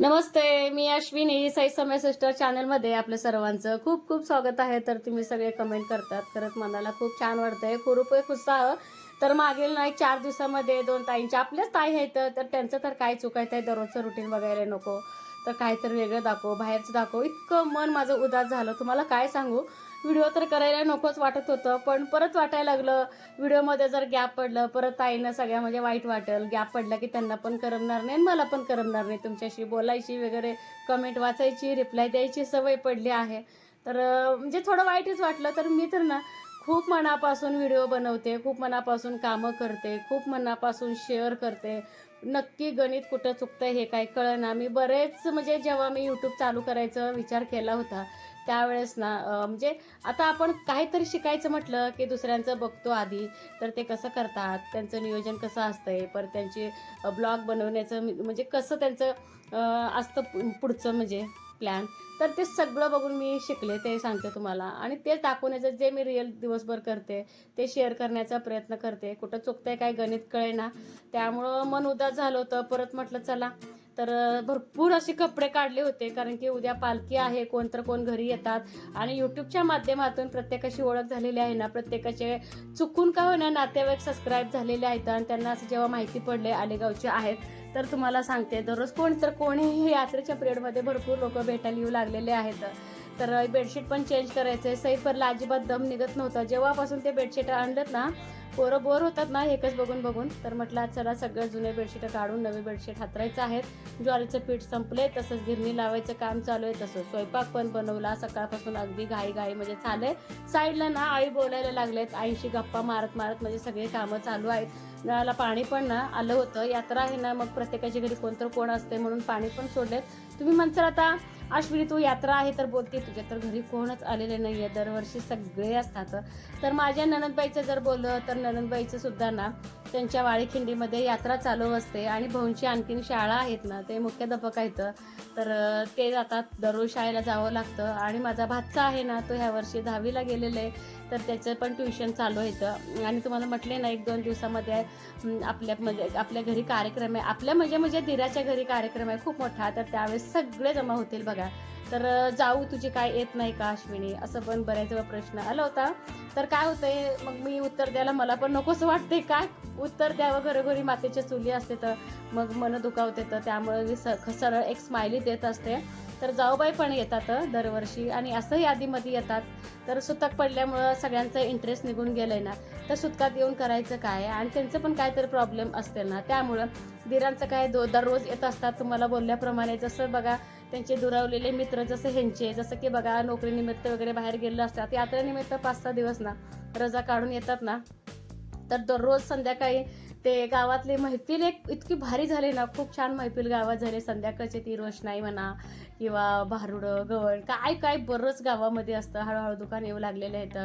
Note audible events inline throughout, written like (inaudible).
नमस्ते मी अश्विनी साई समय सिस्टर चॅनलमध्ये आपल्या सर्वांचं खूप खूप स्वागत आहे. तर तुम्ही सगळे कमेंट करतात. खरंच मनाला खूप छान वाटतंय. खूप उत्साह. तर मागील नाही चार दिवसामध्ये दोन ताईंच्या आपल्याच ताई आहेत. तर त्यांचं तर काय चुकायचं आहे दररोजचं रुटीन बघायला नको. तर काहीतरी वेगळं दाखव बाहेरचं दाखव. इतकं मन माझं उदास झालं. तुम्हाला काय सांगू? व्हिडिओ तर करायला नकोच वाटत होतं पण परत वाटायला लागलं. व्हिडिओमध्ये जर गॅप पडलं परत ताईनं सगळ्या म्हणजे वाईट वाटेल. गॅप पडला की त्यांना पण करमणार नाही आणि मला पण करमणार नाही. तुमच्याशी बोलायची वगैरे कमेंट वाचायची रिप्लाय द्यायची सवय पडली आहे. तर म्हणजे थोडं वाईटच वाटलं तर मी तर ना खूप मनापासून व्हिडिओ बनवते खूप मनापासून कामं करते खूप मनापासून शेअर करते. नक्की गणित कुठं चुकतं हे काय कळना. मी बरेच म्हणजे जेव्हा मी यूट्यूब चालू करायचा विचार केला होता त्यावेळेस ना म्हणजे आता आपण काहीतरी शिकायचं म्हटलं की दुसऱ्यांचं बघतो आधी तर ते कसं करतात त्यांचं नियोजन कसं असतंय परत त्यांची ब्लॉग बनवण्याचं म्हणजे कसं त्यांचं असतं पुढचं म्हणजे प्लॅन. तर ते सगळं बघून मी शिकले ते सांगते तुम्हाला. आणि ते दाखवण्याचं जे मी रिअल दिवसभर करते ते शेअर करण्याचा प्रयत्न करते. कुठं चुकतंय काय गणित कळेना. त्यामुळं मन उदास झालं होतं परत म्हटलं चला तर भरपूर असे कपडे काढले होते कारण की उद्या पालखी आहे कोण तर कोण घरी येतात. आणि यूट्यूबच्या माध्यमातून प्रत्येकाशी ओळख झालेली आहे ना प्रत्येकाचे चुकून का होईना नातेवाईक सबस्क्राईब झालेले आहेत आणि त्यांना असं जेव्हा माहिती पडले आलेगावचे आहेत तर तुम्हाला सांगते दररोज कोण तर कोणीही यात्रेच्या पिरियडमध्ये भरपूर लोक भेटायला येऊ लागलेले आहेत. तर बेडशीट पण चेंज करायचं आहे सैफरला अजिबात दम निघत नव्हता. जेव्हापासून ते बेडशीट आणलेत ना पोरं बोर होतात ना एकच बघून बघून. तर म्हटलं आज चला सगळं जुने बेडशीट काढून नवे बेडशीट हातरायचं आहेत. ज्वारीचं पीठ संपले तसंच गिरणी लावायचं काम चालू आहे. तसं स्वयंपाक पण बनवला. सकाळपासून अगदी घाई घाई म्हणजे चालले साईडला ना आई बोलायला लागलेत. आईशी गप्पा मारत मारत म्हणजे सगळे कामं चालू आहेत. नळाला पाणी पण ना आलं होतं. यात्रा आहे ना मग प्रत्येकाच्या घरी कोणतर कोण असते म्हणून पाणी पण सोडलेत. तुम्ही म्हणसाल आता अश्विनी तू यात्रा आहे तर बोलते. तुझ्या तर घरी कोणच आलेले नाही आहे दरवर्षी सगळे असतात. तर माझ्या ननदबाईचं जर बोललं तर ननदबाईचं सुद्धा ना त्यांच्या वाळीखिंडीमध्ये यात्रा चालू असते. आणि भाऊंची आणखीन शाळा आहेत ना ते मुख्याध्यापक आहेत. तर ते जातात. दररोज शाळेला जावं लागतं. आणि माझा भातचा आहे ना तो ह्या वर्षी दहावीला गेलेला आहे. तर त्याचं पण ट्युशन चालू आहे इथं. आणि तुम्हाला म्हटले ना एक दोन दिवसामध्ये आपल्या म्हणजे आपल्या घरी कार्यक्रम आहे. आपल्या म्हणजे म्हणजे दिराच्या घरी कार्यक्रम आहे खूप मोठा. तर त्यावेळेस सगळे जमा होतील बघा. तर जाऊ तुझे काय येत नाही का अश्विनी? असं पण बऱ्याच वेळा प्रश्न आला होता. तर काय होतंय? मग मी उत्तर द्यायला मला पण नकोस वाटते काय उत्तर द्यावं घरोघरी मातेच्या चुली असते तर. मग मन दुखावते तर. त्यामुळे मी स- सरळ एक स्माइली देत असते. तर जाऊबाई पण येतात दरवर्षी. आणि असंही आधीमध्ये येतात. तर सुतक पडल्यामुळं सगळ्यांचा इंटरेस्ट निघून गेलाय ना. तर सुतकात येऊन करायचं काय? आणि त्यांचं पण काहीतरी प्रॉब्लेम असते ना. त्यामुळं दिरांचं काय दो दररोज येत असतात. तुम्हाला बोलल्याप्रमाणे जसं बघा त्यांचे दुरावलेले मित्र जसं ह्यांचे जसं की बघा नोकरीनिमित्त वगैरे बाहेर गेलेलं असतात. यात्रेनिमित्त पाच सहा दिवस ना रजा काढून येतात ना. तर दररोज संध्याकाळी ते गावातले मैफिल एक इतकी भारी झाले ना खूप छान मैफिल गावात झाले. संध्याकाळची ती रोषणाई म्हणा किंवा भारुडं गवळ काय काय बरंच गावामध्ये असतं. हळूहळू दुकान येऊ लागलेले आहेत.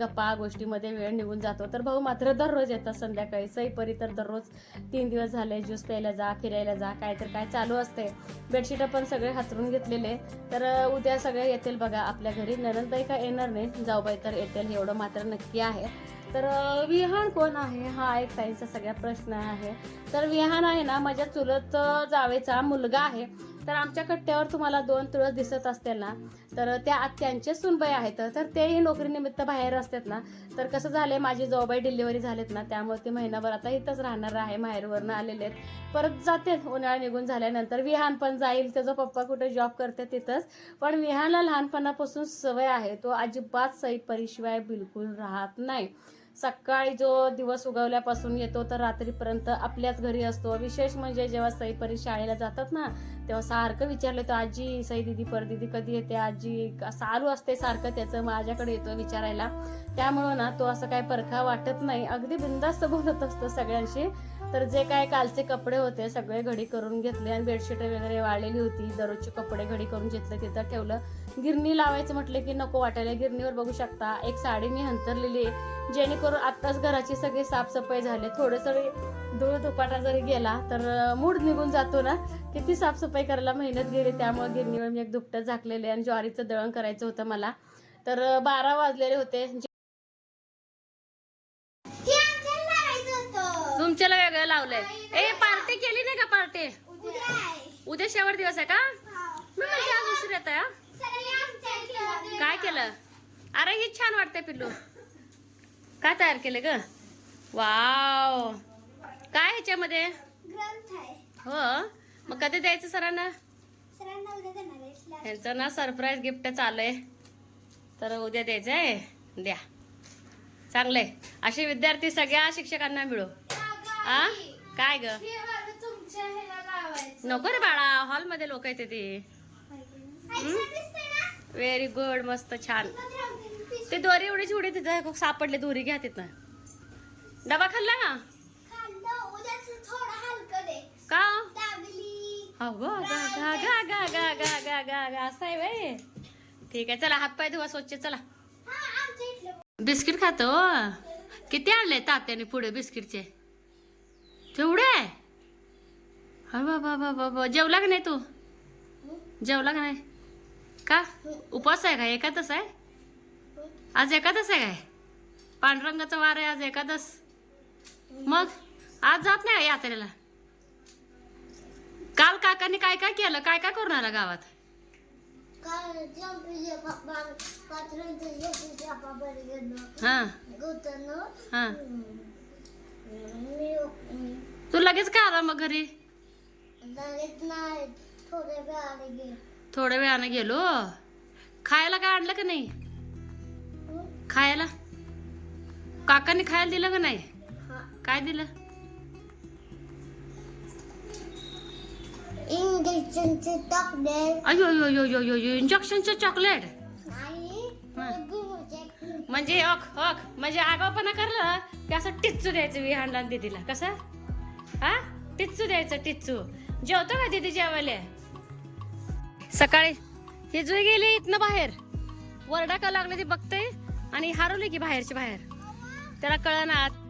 गप्पा गोष्टीमध्ये वेळ निघून जातो. तर भाऊ मात्र दररोज येतात संध्याकाळी. सईपरी तर दररोज तीन दिवस झाले. ज्यूस प्यायला जा फिरायला जा काय तर काय चालू असते. बेडशीट पण सगळे हातरून घेतलेले. तर उद्या सगळे येतील बघा आपल्या घरी. नरनबाई का येणार नाही. जाऊबाई तर येतील एवढं मात्र नक्की आहे. तर विहान कोण आहे? हा एक ताईंचा सगळ्या प्रश्न आहे. तर विहान आहे ना माझ्या चुलत जावेचा मुलगा आहे. तर आमच्या कट्ट्यावर तुम्हाला दोन तुळस दिसत असतील ना तर त्या आत्यांचे सुनबाई आहेत. तर तेही नोकरीनिमित्त बाहेर असतात ना तर कसं झालंय माझी जॉबाई डिलिव्हरी झालेत ना त्यामुळे ते महिनाभर आता इथंच राहणार आहे माहेरवरनं आलेले आहेत. परत जाते उन्हाळा निघून झाल्यानंतर. विहान पण जाईल त्याचा पप्पा कुठे जॉब करते तिथंच. पण विहानला लहानपणापासून सवय आहे तो अजिबात सई परिशिवाय बिलकुल राहत नाही. सकाळी जो दिवस उगवल्यापासून येतो तर रात्रीपर्यंत आपल्याच घरी असतो. विशेष म्हणजे जेव्हा सईपरी शाळेला जातात ना तेव्हा सारखं विचारलं तर आजी सई दिदी परदिदी कधी येते? आजी चालू असते सारखं त्याचं माझ्याकडे येतो विचारायला. त्यामुळं ना तो असं काय परखा वाटत नाही. अगदी बिंदास्त बोलत असतो सगळ्यांशी. तर जे काय कालचे कपडे होते सगळे घडी करून घेतले आणि बेडशीट वगैरे वाळलेली होती. दररोजचे कपडे घडी करून घेतलं तिथं ठेवलं. गिरणी लावायचं म्हटलं की नको वाटायला. गिरणीवर बघू शकता. एक साडी मी हंतरलेली आहे. जेणेकरून आत्ताच घराची सगळी साफसफाई झाली. थोडस धूळ धुपाटा जरी गेला तर मूड निघून जातो ना. किती साफसफाई करायला मेहनत गेली. त्यामुळे गिरणीवर मी एक दुपटं झाकलेले आणि ज्वारीचं दळण करायचं होतं मला. तर बारा वाजलेले होते. तुमच्याला वेगळं लावलंय. ए पार्टी केली नाही का पार्टी? उद्या शेवट दिवस आहे का? मी उशीर येत आहे. काय केलं? अरे हे छान वाटतंय पिल्लू. काय तयार केलं ग? वाव. काय ह्याच्यामध्ये? आहे. हो. मग कधी द्यायचं सरांना? सरांना उद्या देणार आहे slash. यांचं ना सरप्राईज गिफ्ट चाललंय तर उद्या द्यायचं आहे. द्या. चांगलंय. असे विद्यार्थी सगळ्या शिक्षकांना मिळो. आ? काय ग. नको रे बाळा. हॉलमध्ये लोक येते ते. व्हेरी गुड मस्त छान. ते दोरी एवढी चिवडी तिथं सापडले दोरी घ्या तिथं डबा खाल्ला का? का? असं आहे ठीक आहे चला हातपाय धुवा स्वच्छ चला. बिस्किट खातो हो. किती आणले तात्याने पुढे बिस्किटचे? तेवढे? अरे बाबा बाबा जेवला का नाही तू? जेवला का नाही? का? उपवास आहे का? एकादस आहे? आज एकादस आहे काय? पांडुरंगाचा वार आहे आज एकादस. मग? आज जात नाही यात्रेला. काल काकांनी काय काय केलं? काय काय करून आला गावात. हा तू लगेच का आला मग घरी? लगेच नाही. थोड्या वेळाने. थोड्या वेळानं गेलो. खायला काय आणलं का नाही? खायला? काकांनी खायला दिलं का नाही? हा. काय दिलं? इंजेक्शनचे अयो यो इंजेक्शनचं चॉकलेट. म्हणजे अख अख म्हणजे आगावपणा करलं की असं टिच्चू द्यायचं विहानला दीदीला. कसं? हा? टिच्चू द्यायचं टिच्चू. जेवतो का दीदी जेवायला? सकाळी. हे जुई गेली इथनं बाहेर. वरडा का लागले ती बघते आणि हरवले की बाहेरची बाहेर. त्याला कळणार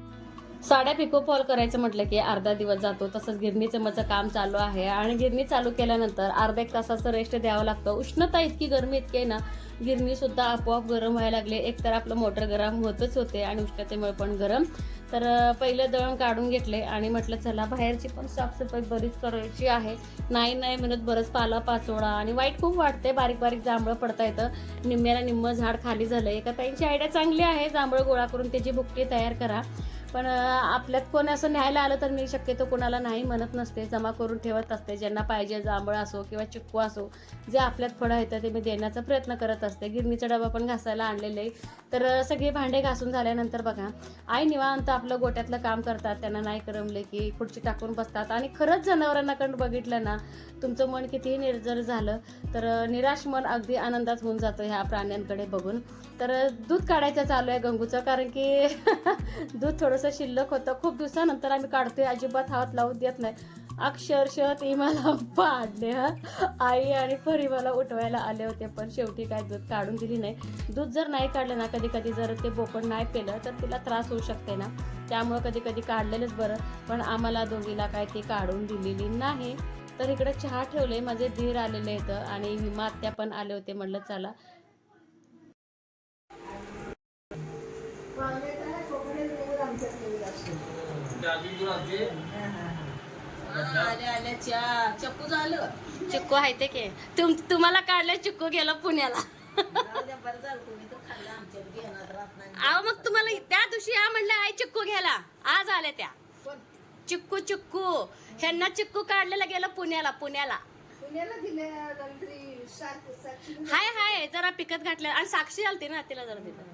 साड्या पिको फॉल करायचं म्हटलं की अर्धा दिवस जातो. तसंच गिरणीचं माझं काम चालू आहे आणि गिरणी चालू केल्यानंतर अर्धा एक तासाचं रेस्ट द्यावं लागतं. उष्णता इतकी गरमी इतकी आहे ना गिरणी सुद्धा आपोआप गरम व्हायला लागले. एक तर आपलं मोटर गरम होतच होते आणि उष्णतेमुळे पण गरम. तर पहिलं दळण काढून घेतले आणि म्हटलं चला बाहेरची पण साफसफाई बरीच करायची आहे. नाही नाही म्हणत बरंच पाला पाचोळा आणि वाईट खूप वाटते बारीक बारीक जांभळं पडता येतं निम्म्याला निम्मं झाड खाली झालं एका ताईंची आयडिया चांगली आहे. जांभळं गोळा करून त्याची भुकटी तयार करा. पण आपल्यात कोण असं न्यायला आलं तर मी शक्यतो कोणाला नाही म्हणत नसते. जमा करून ठेवत असते. ज्यांना पाहिजे जांभळ असो किंवा चिक्कू असो जे आपल्यात फळं येतं ते मी देण्याचा प्रयत्न करत असते. गिरणीचा डबा पण घासायला आणलेले आहे. तर सगळे भांडे घासून झाल्यानंतर बघा आई निवांत आपलं गोट्यातलं काम करतात. त्यांना नाही करमले की खुर्ची टाकून बसतात. आणि खरंच जनावरांनाकडून बघितलं ना तुमचं मन कितीही निर्जर झालं तर निराश मन अगदी आनंदात होऊन जातं ह्या प्राण्यांकडे बघून. तर दूध काढायचं चालू आहे गंगूचं कारण की (laughs) दूध थोडंसं शिल्लक होतं खूप दिवसानंतर आम्ही काढतोय अजिबात हात लावून देत नाही. अक्षरशः ती मला पाडले आई आणि परी मला उठवायला आले होते पण शेवटी काय दूध काढून दिली नाही. दूध जर नाही काढलं ना कधी कधी जर ते बोकड नाही पेलं तर तिला त्रास होऊ शकते ना. त्यामुळं कधी कधी काढलेलंच बरं पण आम्हाला दोघीला काय ती काढून दिलेली नाही. तर इकडे चहा ठेवले माझे धीर आलेले आहेत आणि हिमा आत्या पण आले होते म्हटलं चला. चक्कू झालं चिक्कू आहे ते के. तुम तुम्हाला काढलं चिक्कू गेलं पुण्याला. अहो मग तुम्हाला त्या दिवशी या म्हणलं आई चिक्कू घ्यायला. आज आल्या त्या. चिक्कू चिक्कू. ह्यांना चिक्कू काढलेलं गेलं पुण्याला पुण्याला. हाय हाय जरा पिकत घातलं. आणि साक्षी आलती ना तिला जरा दिलं.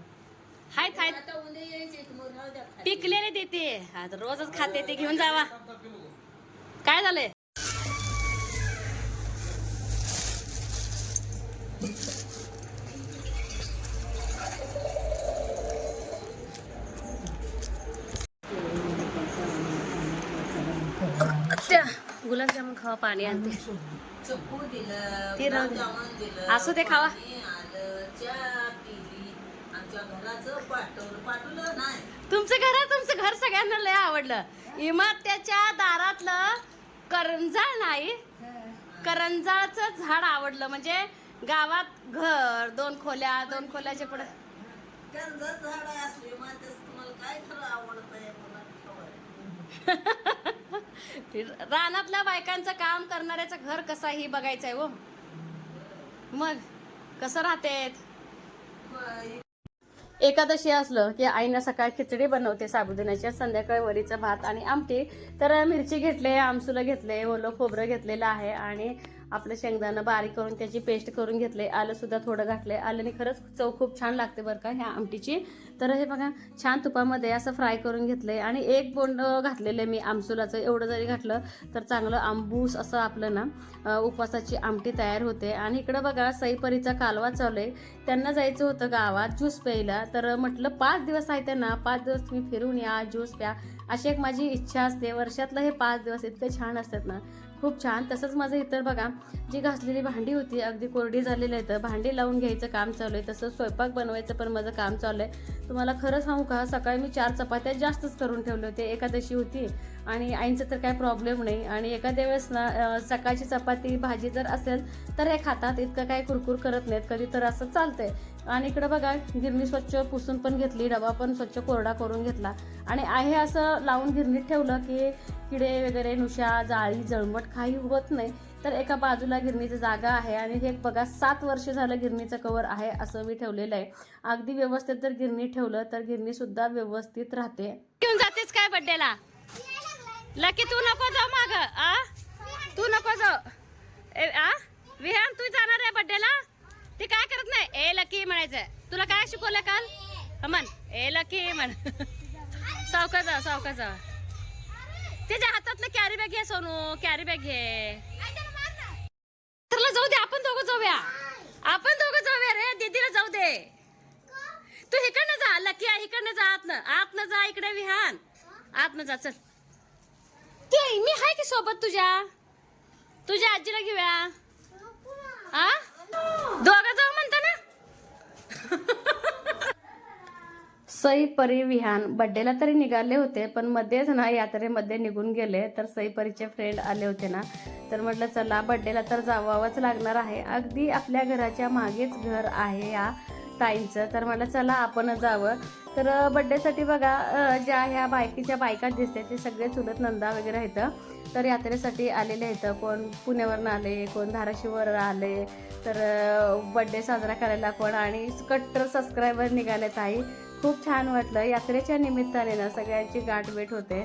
हाय खाय पिकलेले देते आता रोजच खाते ते घेऊन जावा. काय झालंय? गुलाबजामुन खावा पाणी आणते. असू ते खावा. तुमचं घर तुमचं घर सगळ्यांना लय आवडलं. इमात्याच्या दारातलं करंजाळ नाही करंजाळचं झाड आवडलं. म्हणजे गावात घर दोन खोल्या दोन खोल्याचे पुढे. रानातल्या बायकांचं काम करणाऱ्याचं घर कसं आहे बघायचंय बघायचं आहे हो. मग कसं राहतेत? एकादशी असलं की आईनं सकाळी खिचडी बनवते साबुदाण्याच्या संध्याकाळी वरीचा भात आणि आमटी. तर मिरची घेतले आमसुलं घेतले ओलं खोबरं घेतलेलं आहे आणि आपलं शेंगदाणं बारीक करून त्याची पेस्ट करून घेतले आलंसुद्धा थोडं घातले आल्याने खरंच चव खूप छान लागते बरं का ह्या आमटीची. तर हे बघा छान तुपामध्ये असं फ्राय करून घेतले आणि एक बोंड घातलेलं मी आमसुलाचं. एवढं जरी घातलं तर चांगलं आंबूस असं आपलं ना उपवासाची आमटी तयार होते. आणि इकडं बघा सईपरीचा कालवा चालू आहे त्यांना जायचं होतं गावात ज्यूस प्यायला. तर म्हटलं पाच दिवस आहे त्यांना पाच दिवस तुम्ही फिरून या ज्यूस प्या. अशी एक माझी इच्छा असते. वर्षातलं हे पाच दिवस इतके छान असतात ना. खूप छान. तसंच माझं इतर बघा जी घासलेली भांडी होती अगदी कोरडी झालेली आहे तर भांडी लावून घ्यायचं काम चालू आहे. तसं स्वयंपाक बनवायचं पण माझं काम चालू आहे. तुम्हाला खरं सांगू का सकाळी मी चार चपात्या जास्तच करून ठेवले होते एकादशी होती आणि आईंचं तर काय प्रॉब्लेम नाही. आणि एखाद्या वेळेस ना सकाळची चपाती भाजी जर असेल तर हे खातात. इतकं काय कुरकुर करत नाहीत. कधी तर असं चालतंय. आणि इकडं बघा गिरणी स्वच्छ पुसून पण घेतली डबा पण स्वच्छ कोरडा करून घेतला. आणि आहे असं लावून गिरणीत ठेवलं की किडे वगैरे नुशा जाळी जळमट काही होत नाही. तर एका बाजूला गिरणीची जागा आहे आणि हे बघा सात वर्ष झालं गिरणीचं कवर आहे असं मी ठेवलेलं आहे. अगदी व्यवस्थित जर गिरणी ठेवलं तर गिरणी सुद्धा व्यवस्थित राहते. घेऊन जातेस काय बड्डेला? लकी तू नको जाऊ माग आ? तू नको जाऊ. ए आ? विहान तू जाणार आहे बड्डेला? ते काय करत नाही? ए लकी म्हणायचं तुला काय शिकवलं काल? म्हण ए लकी म्हण. सावका जा सावका जा. त्याच्या हातातलं कॅरी बॅग घे सोनू. कॅरी बॅग घे. तरला जाऊ दे आपण दोघं जाऊया. आपण दोघं जाऊया रे. दीदीला जाऊ दे. तू इकडनं जा लकी इकडनं जा आतनं. आतनं जा इकडे विहान. आतनं जा चल. ते मी हाय की सोबत तुझ्या? तुझ्या आजीला घेऊया. आ? दोघं जाऊ म्हणता ना. सई परी विहान बड्डेला तरी निघाले होते पण मध्येच ना यात्रेमध्ये निघून गेले. तर सई परीचे फ्रेंड आले होते ना. तर म्हटलं चला बड्डेला तर जावावंच लागणार आहे. अगदी आपल्या घराच्या मागेच घर आहे या ताईंचं. तर म्हटलं चला आपण जावं. तर बड्डेसाठी बघा ज्या ह्या बायकीच्या बायका दिसते ते सगळे चुलत नंदा वगैरे आहेत. तर यात्रेसाठी आलेले आहेत. कोण पुण्यावरनं आले कोण धाराशिववर आले तर बड्डे साजरा करायला पण आणि कट्टर सबस्क्रायबर निघालेत आई खूप छान वाटलं. यात्रेच्या निमित्ताने ना सगळ्यांची गाठभेट होते.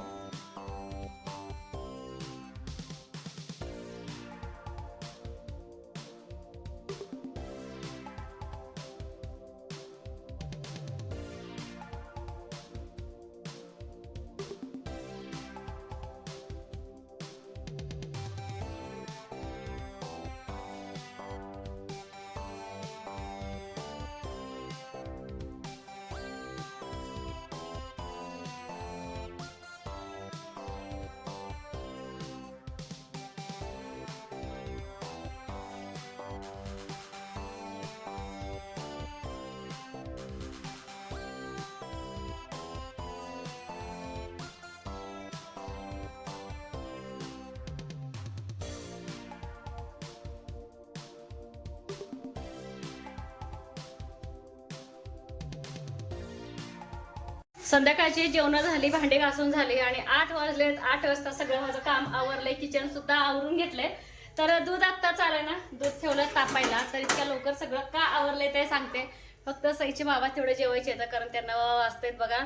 संध्याकाळची जेवणं झाली भांडे घासून झाली आणि आठ वाजलेत आठ वाजता सगळं माझं काम आवरलंय किचन सुद्धा आवरून घेतलंय. तर दूध आत्ताच आलंय ना दूध ठेवलं तापायला तर इतक्या लवकर सगळं का आवरलंय ते सांगते. फक्त सईचे बाबा तेवढे जेवायचे येतं कारण त्यांना वाजतायत बघा.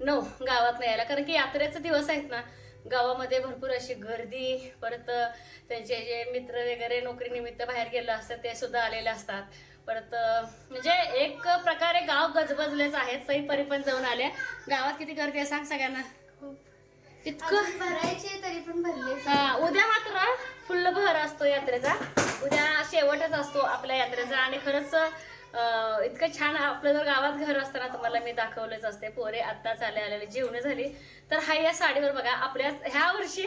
नऊ गावात नाही यायला. कारण की यात्रेचे दिवस आहेत ना गावामध्ये भरपूर अशी गर्दी परत त्यांचे जे मित्र वगैरे नोकरीनिमित्त बाहेर गेले असतात ते सुद्धा आलेले असतात. परत म्हणजे एक प्रकारे गाव गजबजलेच आहेत सई परी पण जाऊन आल्या. गावात किती गर्दी आहे सांग सगळ्यांना. इतकं? अजून भरायचे तरी पण भरले हा उद्या मात्र फुल्ल भर असतो यात्रेचा. उद्या शेवटच असतो आपल्या यात्रेचा. आणि खरंच अं, इतकं छान आपलं जर गावात घर असताना तुम्हाला मी दाखवलेच असते. पोरे आत्ताच आले आलेले जेवण झाली. तर हा या साडीवर बघा आपल्या ह्या वर्षी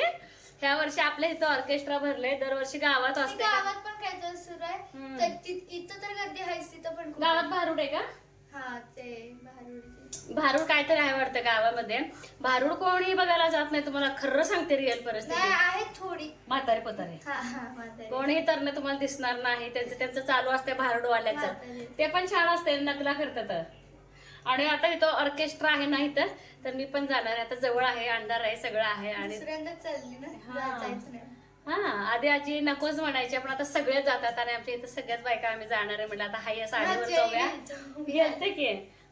ह्या वर्षी आपल्या इथं ऑर्केस्ट्रा भरले दरवर्षी गावात असते? गावात पण काय तर सुरू आहे. तर ति- इथं तर गर्दी आहेच तिथं पण खूप गावात भारूड आहे का हा ते भारुडचे. भारूड काहीतरी आहे वाटतं गावामध्ये भारूड कोणी बघायला जात नाही तुम्हाला खरं सांगते रिअल नाही परिस्थिती आहे थोडी म्हातारे पोतारे हा हा म्हातारी. कोणी तर तुम्हाला दिसणार नाही त्यांचं त्यांचं चालू असते भारूडवाल्याचं म्हातारी. ते पण छान असते नकला करतात आणि आता इथं ऑर्केस्ट्रा आहे ना इथं तर मी पण जाणार आहे. आता जवळ आहे अंधार आहे सगळं आहे आणि दुसऱ्यांदा चालली ना हा. जायचं नाही. हा आधी आजी नकोच म्हणायचे पण आता सगळे जातात आणि आमच्या इथं सगळ्याच बायका आम्ही जाणार आहे म्हटलं आता हा या साडीवर जाऊया. येते की.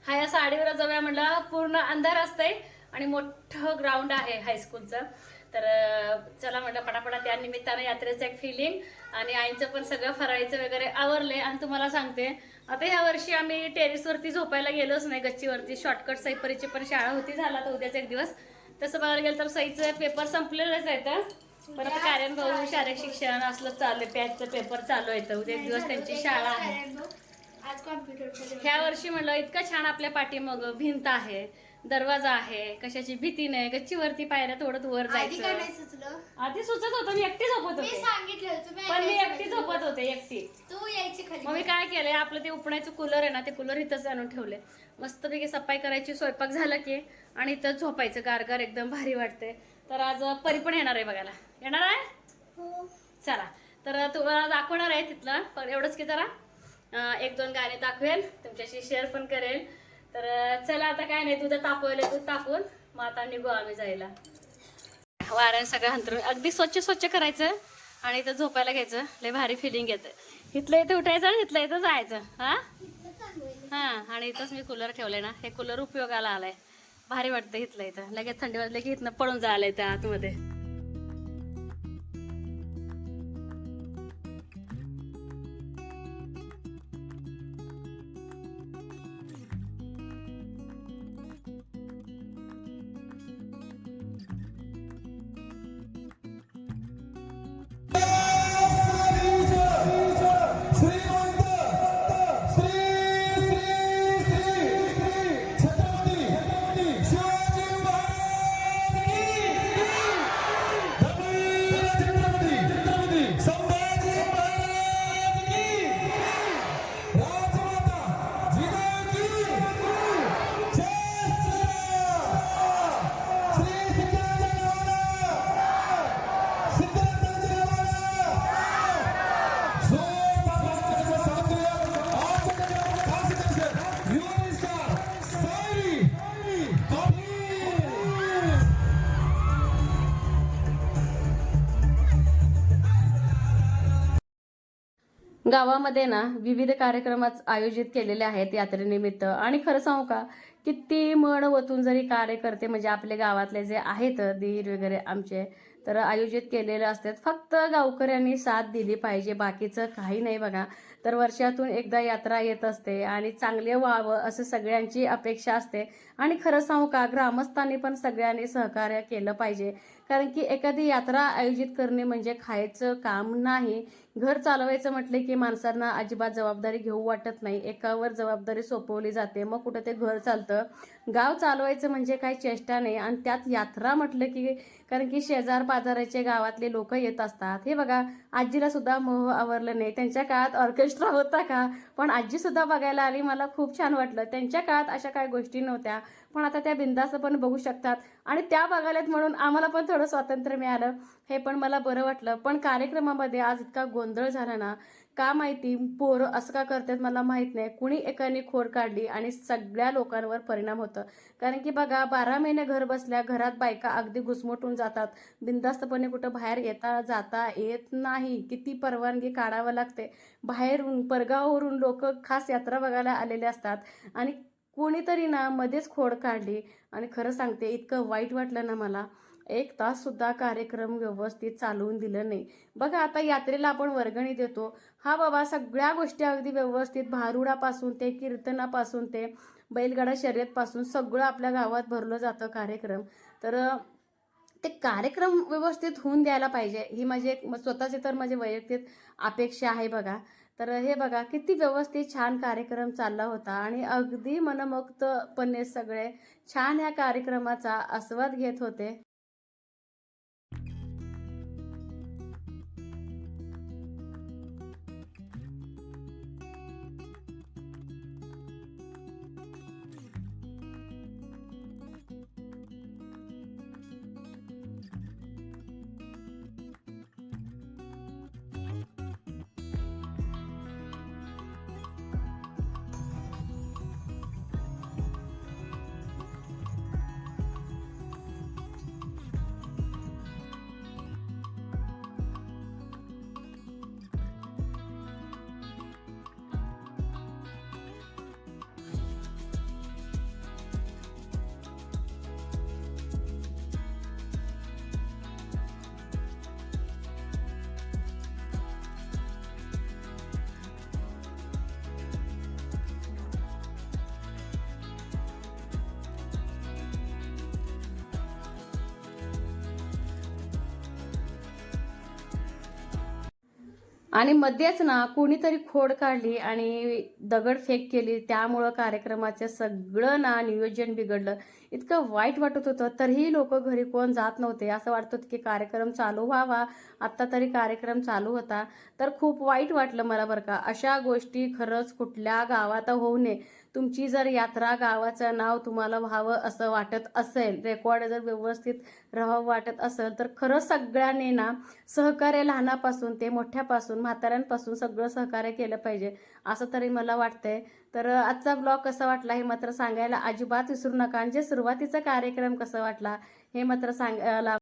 हा या साडीवर जाऊया म्हटलं पूर्ण अंधार असतंय आणि मोठं ग्राउंड आहे हायस्कूलचं तर चला म्हटलं पटापटा त्या निमित्तानं यात्रेचं एक फिलिंग आणि आईचं पण सगळं फराळीचं वगैरे आवरले आणि तुम्हाला सांगते आता ह्या वर्षी आम्ही टेरिसवरती झोपायला गेलोच नाही गच्चीवरती. शॉर्टकट सईपरीची पण शाळा होती झाला तर उद्याच एक दिवस. तसं बघायला गेलं तर सईचं पेपर संपलेलंच आहे तर. परत कार्यान भाऊ शारीरिक शिक्षण असलं चालू पॅचचं पेपर चालू आहे तर उद्या एक दिवस त्यांची शाळा आहे. ह्या वर्षी म्हणलं इतकं छान आपल्या पाठीमग भिंत आहे. दरवाजा आहे कशाची भीती नाही गच्चीवरती पायऱ्या थोडं वर आधी काय जायचं. नाही सुचलं? आधी सुचत होतं मी एकटी झोपत मी होते. सांगितलं पण मी ऐकायचं एकटी नाही. झोपत होते एकटी. तू यायची मग मी खाली काय केलंय आपलं ते उपण्याचं कूलर आहे ना ते कूलर इथंच आणून ठेवले मस्तपैकी सफाई करायची स्वयंपाक झाला की आणि इथं झोपायचं गारगार एकदम भारी वाटते तर आज परी पण येणार आहे बघायला. येणार आहे? हो. चला. तर तुम्हाला दाखवणार आहे तिथलं पण एवढंच की जरा अं, एक दोन गाणे दाखवेल तुमच्याशी शेअर पण करेल तर चला आता काय नाही तुझं तापवलं दूध तापवून मग आता निघू आम्ही जायला. वारं सगळं हंतरून अगदी स्वच्छ स्वच्छ करायचं आणि इथं झोपायला घ्यायचं. लय भारी फिलिंग येतं. इथलं इथं उठायचं आणि इथलं इथं जायचं हा? हा आणि इथंच मी कूलर ठेवलंय ना हे कूलर उपयोगाला आलाय. भारी वाटतं इथलं इथं. लगेच थंडी वाजली की इथनं पळून जायला इथं आतमध्ये. गावामध्ये ना विविध कार्यक्रम आयोजित केलेले आहेत यात्रेनिमित्त. आणि खरं सांगू का किती मन वतून जरी कार्यकर्ते म्हणजे आपले गावातले जे आहेत धीर वगैरे आमचे तर आयोजित केलेले असतात. फक्त गावकऱ्यांनी साथ दिली पाहिजे बाकीचं काही नाही बघा. तर वर्षातून एकदा यात्रा येत असते आणि चांगले व्हावं असं सगळ्यांची अपेक्षा असते. आणि खरं सांगू का ग्रामस्थांनी पण सगळ्यांनी सहकार्य केलं पाहिजे. कारण की एखादी यात्रा आयोजित करणे म्हणजे खायचं काम नाही. घर चालवायचं म्हटले की माणसांना अजिबात जबाबदारी घेऊ वाटत नाही. एकावर जबाबदारी सोपवली जाते. मग कुठं ते घर चालतं? गाव चालवायचं म्हणजे काही चेष्टा नाही. आणि त्यात यात्रा म्हटलं की कारण की शेजार पाजाराचे गावातले लोक येत असतात. हे बघा आजीला सुद्धा मोह आवरलं नाही. त्यांच्या काळात ऑर्केस्ट्रा होता का? पण आजी सुद्धा बघायला आली. मला खूप छान वाटलं. त्यांच्या काळात अशा काही गोष्टी नव्हत्या. पण आता त्या बिंदास पण बघू शकतात. आणि त्या बघायलात म्हणून आम्हाला पण थोडं स्वातंत्र्य मिळालं. हे पण मला बरं वाटलं. पण कार्यक्रमामध्ये आज इतका गोंधळ झाला ना का माहिती? पोरं असं का करतात मला माहीत नाही. कुणी एकाने खोर काढली आणि सगळ्या लोकांवर परिणाम होतं. कारण की बघा बारा महिने घर बसल्या घरात बायका अगदी घुसमटून जातात. बिंदास्तपणे कुठं बाहेर येता जाता येत नाही. किती परवानगी काढावं लागते. बाहेरून परगावावरून लोक खास यात्रा बघायला आलेले असतात. आणि कोणीतरी ना मध्येच खोड काढली. आणि खरं सांगते इतकं वाईट वाटलं ना मला. एक तास सुद्धा कार्यक्रम व्यवस्थित चालवून दिलं नाही. बघा आता यात्रेला आपण वर्गणी देतो. हा बाबा सगळ्या गोष्टी अगदी व्यवस्थित भारुडापासून ते कीर्तनापासून ते बैलगाडा शर्यतपासून सगळं आपल्या गावात भरलं जातं कार्यक्रम. तर ते कार्यक्रम व्यवस्थित होऊन द्यायला पाहिजे. ही माझी एक स्वतःची तर माझी वैयक्तिक अपेक्षा आहे बघा. तर हे बघा किती व्यवस्थित छान कार्यक्रम चालला होता आणि अगदी मनमुक्तपणे सगळे छान ह्या कार्यक्रमाचा आस्वाद घेत होते. आणि मध्येच ना कोणीतरी खोड काढली आणि दगडफेक केली त्यामुळं कार्यक्रमाचे सगळं ना नियोजन बिघडलं. इतकं वाईट वाटत होतं. तरीही लोक घरी कोण जात नव्हते. असं वाटत होतं की कार्यक्रम चालू व्हावा. आत्ता तरी कार्यक्रम चालू होता. तर खूप वाईट वाटलं मला बरं का. अशा गोष्टी खरंच कुठल्या गावात होऊ नये. तुमची जर यात्रा गावाचं नाव तुम्हाला व्हावं असं वाटत असेल रेकॉर्ड जर व्यवस्थित राहावं वाटत असेल तर खरं सगळ्यांनी ना सहकार्य लहानापासून ते मोठ्यापासून म्हाताऱ्यांपासून सगळं सहकार्य केलं पाहिजे असं तरी मला वाटतंय. तर आजचा ब्लॉग कसा वाटला हे मात्र सांगायला अजिबात विसरू नका. आणि सुरुवातीचा कार्यक्रम कसा वाटला हे मात्र सांगायला